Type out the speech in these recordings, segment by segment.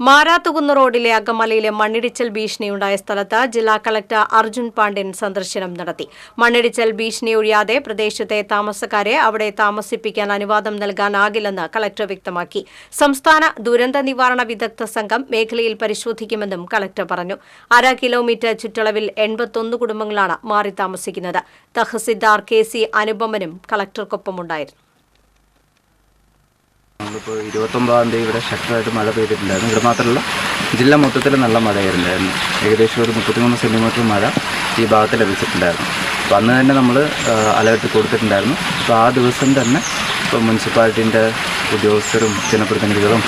മാരാത്തുകുന്ന് റോഡിലെ അകമലയിലെ മണ്ണിടിച്ചൽ ഭീഷണിയുണ്ടായ സ്ഥലത്ത് ജില്ലാ കളക്ടർ അർജുൻ പാണ്ഡ്യൻ സന്ദർശനം നടത്തി. മണ്ണിടിച്ചൽ ഭീഷണി ഒഴിയാതെ പ്രദേശത്തെ താമസക്കാരെ അവിടെ താമസിപ്പിക്കാൻ അനുവാദം നൽകാനാകില്ലെന്ന് കളക്ടർ വ്യക്തമാക്കി. സംസ്ഥാന ദുരന്ത നിവാരണ വിദഗ്ധ സംഘം മേഖലയിൽ പരിശോധിക്കുമെന്നും കളക്ടർ പറഞ്ഞു. അര കിലോമീറ്റർ ചുറ്റളവിൽ എൺപത്തൊന്ന് കുടുംബങ്ങളാണ് മാറി താമസിക്കുന്നത് തഹസിൽദാർ കെ സി അനുപമനും കളക്ടർക്കൊപ്പമുണ്ടായിരുന്നു. നമ്മളിപ്പോൾ ഇരുപത്തൊമ്പതാം തീയതി ഇവിടെ ശക്തമായിട്ട് മഴ പെയ്തിട്ടുണ്ടായിരുന്നു. ഇവിടെ മാത്രമല്ല ജില്ല മൊത്തത്തിൽ നല്ല മഴയായിരുന്നായിരുന്നു ഏകദേശം ഒരു മുപ്പത്തിമൂന്ന് സെന്റിമീറ്റർ മഴ ഈ ഭാഗത്ത് ലഭിച്ചിട്ടുണ്ടായിരുന്നു. അപ്പോൾ അന്ന് തന്നെ നമ്മൾ അലേർട്ട് കൊടുത്തിട്ടുണ്ടായിരുന്നു. അപ്പോൾ ആ ദിവസം തന്നെ ഇപ്പോൾ മുനിസിപ്പാലിറ്റീന്റെ ഉദ്യോഗസ്ഥരും ജനപ്രതിനിധികളും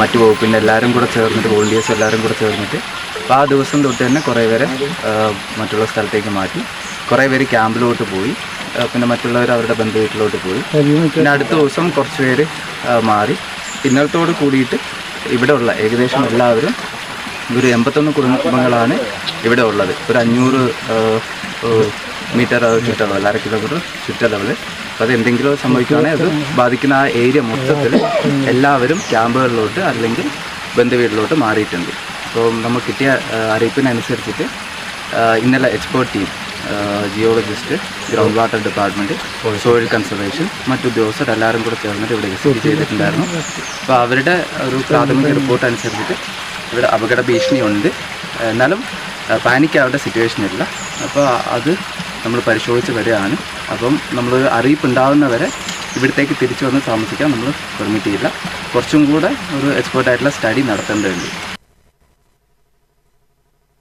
മറ്റു വകുപ്പിന്റെ എല്ലാവരും കൂടെ ചേർന്നിട്ട് വോളണ്ടിയേഴ്സ് എല്ലാവരും കൂടെ ചേർന്നിട്ട് അപ്പോൾ ആ ദിവസം തൊട്ട് തന്നെ കുറേ പേരെ മറ്റുള്ള സ്ഥലത്തേക്ക് മാറ്റി. കുറേ പേര് ക്യാമ്പിലോട്ട് പോയി. പിന്നെ മറ്റുള്ളവർ അവരുടെ ബന്ധു വീട്ടിലോട്ട് പോയി. പിന്നെ അടുത്ത ദിവസം കുറച്ച് പേര് മാറി. ഇന്നലത്തോട് കൂടിയിട്ട് ഇവിടെ ഉള്ള ഏകദേശം എല്ലാവരും ഒരു എൺപത്തൊന്ന് കുടുംബങ്ങളാണ് ഇവിടെ ഉള്ളത്. ഒരു അഞ്ഞൂറ് മീറ്റർ ചുറ്റളവ് അര കിലോമീറ്റർ ചുറ്റളവിൽ അപ്പോൾ അത് എന്തെങ്കിലും സംഭവിക്കുകയാണെങ്കിൽ അത് ബാധിക്കുന്ന ആ ഏരിയ മൊത്തത്തിൽ എല്ലാവരും ക്യാമ്പുകളിലോട്ട് അല്ലെങ്കിൽ ബന്ധുവീട്ടിലോട്ട് മാറിയിട്ടുണ്ട്. അപ്പോൾ നമ്മൾ കിട്ടിയ അറിയിപ്പിനനുസരിച്ചിട്ട് ഇന്നലെ expert team geologist ground water department soil conservation മറ്റു ഉദ്യോഗസ്ഥർ എല്ലാവരും കൂടെ ചേർന്നിട്ട് ഇവിടെ വിസിറ്റ് ചെയ്തിട്ടുണ്ടായിരുന്നു. അപ്പോൾ അവരുടെ ഒരു പ്രാഥമിക റിപ്പോർട്ട് അനുസരിച്ചിട്ട് ഇവിടെ അപകട ഭീഷണിയുണ്ട്. എന്നാലും പാനിക്കാവേണ്ട സിറ്റുവേഷൻ ഇല്ല. അപ്പോൾ അത് നമ്മൾ പരിശോധിച്ച് വരികയാണ്. അപ്പം നമ്മൾ അറിയിപ്പ് ഉണ്ടാകുന്നവരെ ഇവിടത്തേക്ക് തിരിച്ചു വന്ന് താമസിക്കാൻ നമ്മൾ പെർമിറ്റ് ചെയ്യില്ല കുറച്ചും കൂടെ ഒരു എക്സ്പേർട്ടായിട്ടുള്ള സ്റ്റഡി നടത്തേണ്ടതുണ്ട്